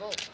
Biz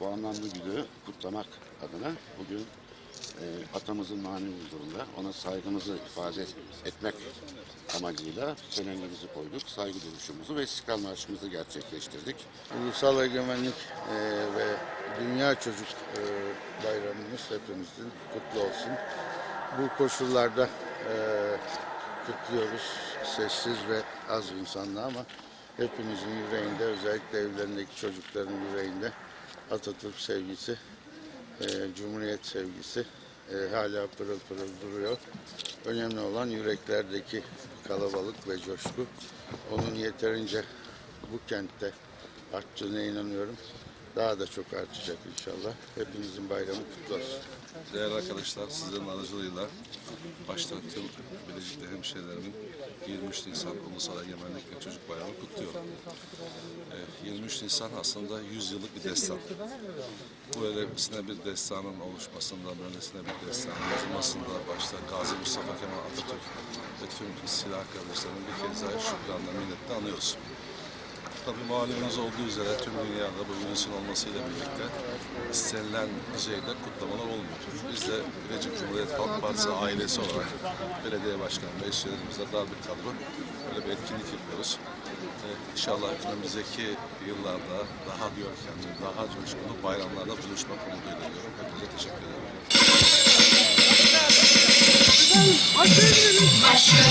bu anlamlı günü kutlamak adına bugün e, atamızın manevi huzurunda ona saygımızı ifade etmek amacıyla çelengimizi koyduk. Saygı duruşumuzu ve İstiklal Marşımızı gerçekleştirdik. Ulusal Egemenlik e, ve Dünya Çocuk e, Bayramımız hepimizin kutlu olsun. Bu koşullarda e, kutluyoruz. Sessiz ve az insanla ama hepimizin yüreğinde özellikle evlerindeki çocukların yüreğinde Atatürk sevgisi, e, Cumhuriyet sevgisi e, hala pırıl pırıl duruyor. Önemli olan yüreklerdeki kalabalık ve coşku. Onun yeterince bu kentte arttığına inanıyorum. Daha da çok artacak inşallah. Hepinizin bayramı kutlu olsun. Değerli arkadaşlar, sizlerin aracılığıyla başta tüm Bilecik'te hemşehrilerimin 23 Nisan Ulusal Egemenlik ve Çocuk Bayramı kutluyorum. Ee, 23 Nisan aslında 100 yıllık bir destan. Bu öylesine bir destanın oluşmasında, böylesine bir destanın yazılmasında başta Gazi Mustafa Kemal Atatürk ve tüm silah kardeşlerinin bir kez daha şükranla minnetle anıyoruz. Tabii malumunuz olduğu üzere tüm dünyada bu virüsün olmasıyla birlikte istenilen düzeyde kutlamalar olmuyor. Biz de Bilecik Cumhuriyet Halk Partisi ailesi olarak belediye başkanı ve üyelerimizle dar bir kadro böyle bir etkinlik yapıyoruz. Ee, inşallah önümüzdeki yıllarda daha görkemli, daha coşkulu bayramlarda buluşmak umuduyla diyorum. Hepinize teşekkür ederim. Başka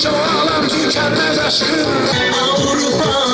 çoğalan tükenmez aşkın Avrupa,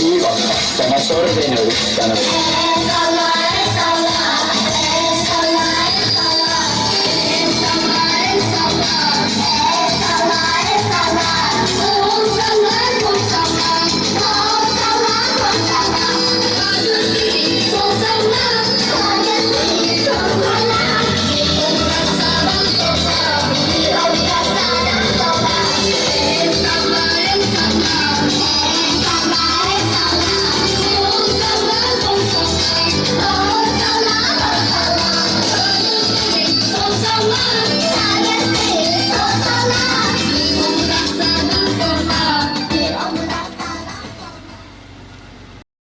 İyi bak, sana sonra deniyoruz sana.